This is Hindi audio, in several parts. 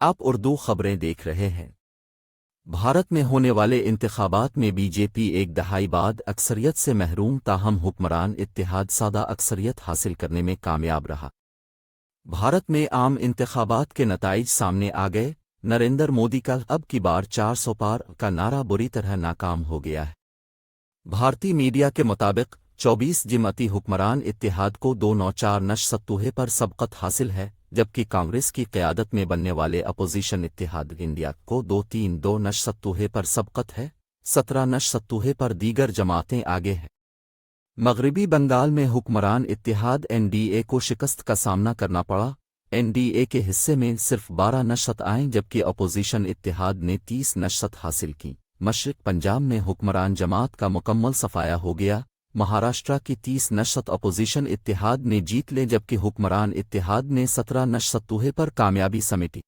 आप उर्दू खबरें देख रहे हैं। भारत में होने वाले इंतबात में बीजेपी एक दहाई बाद अक्सरियत से महरूम, ताहम, हुक्मरान इत्तेहाद सादा अक्सरियत हासिल करने में कामयाब रहा। भारत में आम इंतखाबात के नतज सामने आ गए। नरेंद्र मोदी का अब की बार चार सौ पार का नारा बुरी तरह नाकाम हो गया है। भारतीय मीडिया के मुताबिक 24 जिमती हुक्मरान इत्तेहाद को दो नौ चार नश सत्तूहे पर सबकत हासिल है, जबकि कांग्रेस की क्यादत में बनने वाले अपोजिशन इत्तेहाद इंडिया को दो तीन दो नश सत्तूहे पर सबकत है, सत्रह नश सत्तूहे पर दीगर जमातें आगे हैं। मगरबी बंगाल में हुक्मरान इत्तेहाद एनडीए को शिकस्त का सामना करना पड़ा। एनडीए के हिस्से में सिर्फ़ बारह नशत आए, जबकि अपोजिशन इत्तेहाद ने तीस नशत हासिल की। मशरक पंजाब में हुक्मरान जमात का मुकम्मल सफाया हो गया। महाराष्ट्र की तीस नशत अपोजिशन इत्तेहाद ने जीत ले, जबकि हुक्मरान इत्तेहाद ने सत्रह नशतूहे पर कामयाबी समेटी।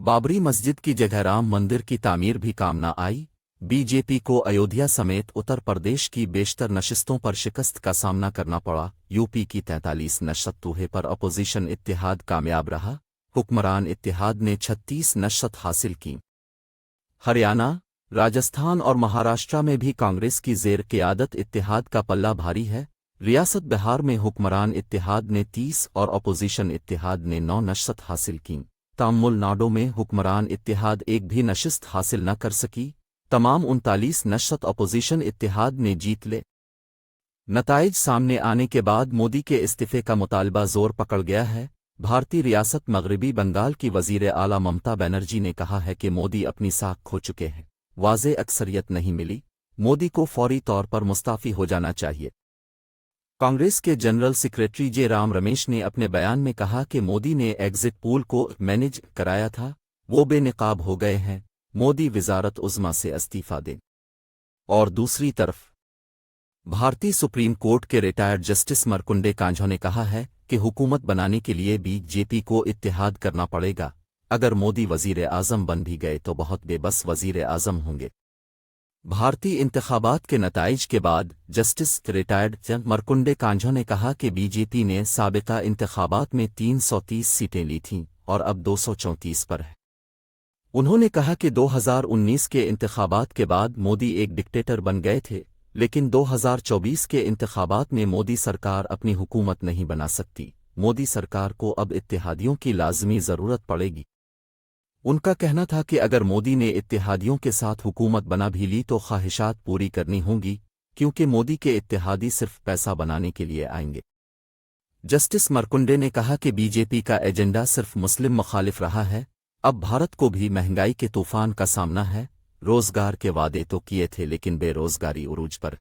बाबरी मस्जिद की जगह राम मंदिर की तामीर भी कामना आई। बीजेपी को अयोध्या समेत उत्तर प्रदेश की बेशतर नशस्तों पर शिकस्त का सामना करना पड़ा। यूपी की तैंतालीस नशतूहे पर अपोजिशन इत्तेहाद कामयाब रहा। हुक्मरान इत्तेहाद ने छत्तीस नशत हासिल की। हरियाणा राजस्थान और महाराष्ट्र में भी कांग्रेस की जेर क्यादत इत्तेहाद का पल्ला भारी है। रियासत बिहार में हुक्मरान इत्तेहाद ने तीस और अपोजिशन इत्तेहाद ने नौ नशत हासिल की। तमिलनाडु में हुक्मरान इत्तेहाद एक भी नशस्त हासिल न कर सकी। तमाम उनतालीस नशत अपोजिशन इत्तेहाद ने जीत ले। नतज सामने आने के बाद मोदी के इस्तीफे का मुतालबा ज़ोर पकड़ गया है। भारतीय रियासत मगरबी बंगाल की वज़ीर आला ममता बनर्जी ने कहा है कि मोदी अपनी साख खो चुके हैं। वाज अक्सरियत नहीं मिली। मोदी को फौरी तौर पर मुस्ताफ़ी हो जाना चाहिए। कांग्रेस के general secretary J Ram Ramesh ने अपने बयान में कहा कि मोदी ने एग्जिट पोल को मैनेज कराया था, वो बेनकाब हो गए हैं। मोदी वजारत उज़मा से इस्तीफा दें। और दूसरी तरफ़, भारतीय सुप्रीम कोर्ट के रिटायर्ड जस्टिस मरकुंडे कांझो ने कहा है कि हुकूमत बनाने के लिए बीजेपी को इत्तेहाद करना पड़ेगा। अगर मोदी वज़ीर आज़म बन भी गए तो बहुत बेबस वज़ीर आज़म होंगे। भारतीय इंतबात के नतज के बाद जस्टिस रिटायर्ड मरकुंडे कांझो ने कहा कि बीजेपी ने सबका इंतबात में 330 सीटें ली थीं और अब 234 पर है। उन्होंने कहा कि 2019 के इंतबात के बाद मोदी एक डिक्टेटर बन गए थे, लेकिन 2024 के इंतबात में मोदी सरकार अपनी हुकूमत नहीं बना सकती। मोदी सरकार को अब इत्तेहादियों की लाजमी ज़रूरत पड़ेगी। उनका कहना था कि अगर मोदी ने इत्तेहादियों के साथ हुकूमत बना भी ली तो ख्वाहिशात पूरी करनी होंगी, क्योंकि मोदी के इत्तेहादी सिर्फ़ पैसा बनाने के लिए आएँगे। जस्टिस मरकुंडे ने कहा कि बीजेपी का एजेंडा सिर्फ़ मुस्लिम मुखालिफ रहा है, अब भारत को भी महँगाई के तूफ़ान का सामना है, रोज़गार के वादे तो किए थे लेकिन बेरोजगारी उरूज पर